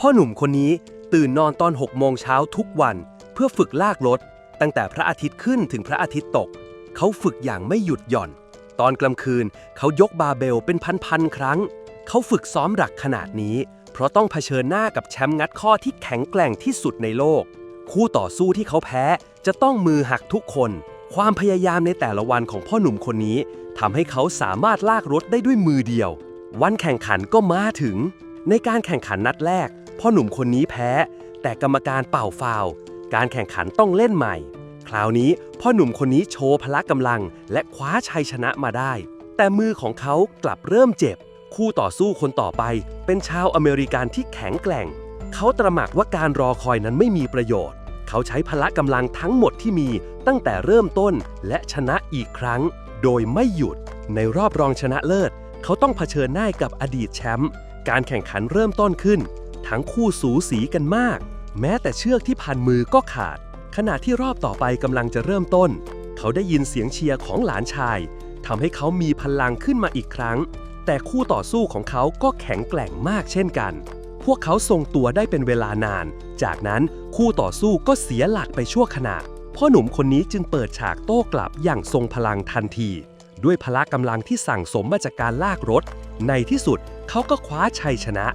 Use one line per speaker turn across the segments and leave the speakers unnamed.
พ่อหนุ่มคนนี้ตื่นนอนตอน6โมงเช้าทุกวัน เพื่อฝึกลากรถ ตั้งแต่พระอาทิตย์ขึ้นถึงพระอาทิตย์ตก เขาฝึกอย่างไม่หยุดหย่อน ตอนกลางคืนเขายกบาเบลเป็นพันๆครั้ง เขาฝึกซ้อมหนักขนาดนี้ เพราะต้องเผชิญหน้ากับแชมป์งัดข้อที่แข็งแกร่งที่สุดในโลก คู่ต่อสู้ที่เขาแพ้จะต้องมือหักทุกคน ความพยายามในแต่ละวันของพ่อหนุ่มคนนี้ทำให้เขาสามารถลากรถได้ด้วยมือเดียว วันแข่งขันก็มาถึง ในการแข่งขันนัดแรก พ่อหนุ่มคนนี้แพ้ แต่กรรมการเป่าฟาวการแข่งขันต้องเล่นใหม่ คราวนี้พ่อหนุ่มคนนี้โชว์พละกำลัง และคว้าชัยชนะมาได้ แต่มือของเขากลับเริ่มเจ็บ คู่ต่อสู้คนต่อไป เป็นชาวอเมริกันที่แข็งแกร่ง เขาตระหนักว่าการรอคอยนั้นไม่มีประโยชน์ เขาใช้พละกำลังทั้งหมดที่มีตั้งแต่เริ่มต้นและชนะอีกครั้ง โดยไม่หยุด ในรอบรองชนะเลิศ เขาต้องเผชิญหน้ากับอดีตแชมป์การแข่งขันเริ่มต้นขึ้น ทั้งคู่สูสีกันมาก แม้แต่เชือกที่พันมือก็ขาด ขณะที่รอบต่อไปกำลังจะเริ่มต้น เขาได้ยินเสียงเชียร์ของหลานชายทำให้เขามีพลังขึ้นมาอีกครั้ง แต่คู่ต่อสู้ของเขาก็แข็งแกร่งมากเช่นกัน พวกเขาทรงตัวได้เป็นเวลานาน จากนั้นคู่ต่อสู้ก็เสียหลักไปชั่วขณะพ่อหนุ่มคนนี้จึงเปิดฉากโต้กลับอย่างทรงพลังทันที ด้วยพละกำลังที่สั่งสมมาจากการลากรถ ในที่สุดเขาก็คว้าชัยชนะ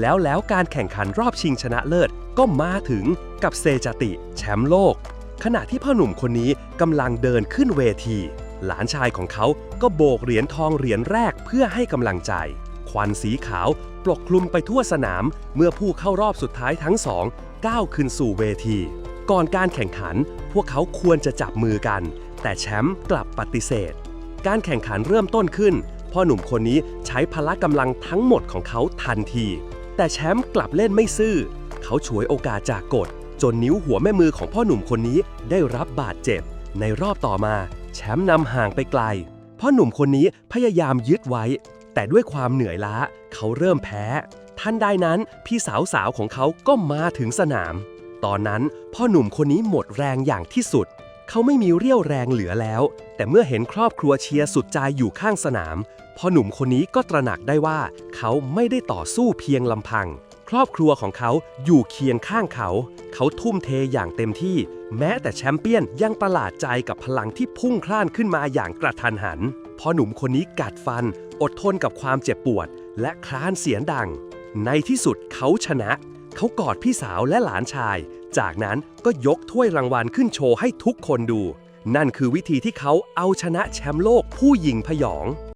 แล้วแล้วการแข่งขันรอบชิงชนะเลิศก็มาถึงกับเซจติ แชมป์โลก ขณะที่พ่อหนุ่มคนนี้กำลังเดินขึ้นเวที หลานชายของเขาก็โบกเหรียญทองเหรียญแรกเพื่อให้กำลังใจ ควันสีขาวปกคลุมไปทั่วสนาม เมื่อผู้เข้ารอบสุดท้ายทั้งสองก้าวขึ้นสู่เวที ก่อนการแข่งขัน พวกเขาควรจะจับมือกัน แต่แชมป์กลับปฏิเสธ การแข่งขันเริ่มต้นขึ้น พ่อหนุ่มคนนี้ใช้พละกำลังทั้งหมดของเขาทันที แต่แชมป์กลับเล่นไม่ซื่อ เขาฉวยโอกาสจากกฎ จนนิ้วหัวแม่มือของพ่อหนุ่มคนนี้ได้รับบาดเจ็บ ในรอบต่อมา แชมป์นำห่างไปไกล พ่อหนุ่มคนนี้พยายามยึดไว้ แต่ด้วยความเหนื่อยล้า เขาเริ่มแพ้ ทันใดนั้นพี่สาวสาวของเขาก็มาถึงสนาม ตอนนั้นพ่อหนุ่มคนนี้หมดแรงอย่างที่สุด เขาไม่มีเรี่ยวแรงเหลือแล้ว แต่เมื่อเห็นครอบครัวเชียร์สุดใจอยู่ข้างสนามพ่อหนุ่มคนนี้ก็ตระหนักได้ว่า เขาไม่ได้ต่อสู้เพียงลำพัง ครอบครัวของเขาอยู่เคียงข้างเขา เขาทุ่มเทอย่างเต็มที่ แม้แต่แชมเปี้ยนยังประหลาดใจกับพลังที่พุ่งพล่านขึ้นมาอย่างกระทันหันพ่อหนุ่มคนนี้กัดฟัน อดทนกับความเจ็บปวด และคลานเสียงดัง ในที่สุดเขาชนะ เขากอดพี่สาวและหลานชาย จากนั้นก็ยกถ้วยรางวัลขึ้นโชว์ให้ทุกคนดู นั่นคือวิธีที่เขาเอาชนะแชมป์โลกผู้หญิงพยอง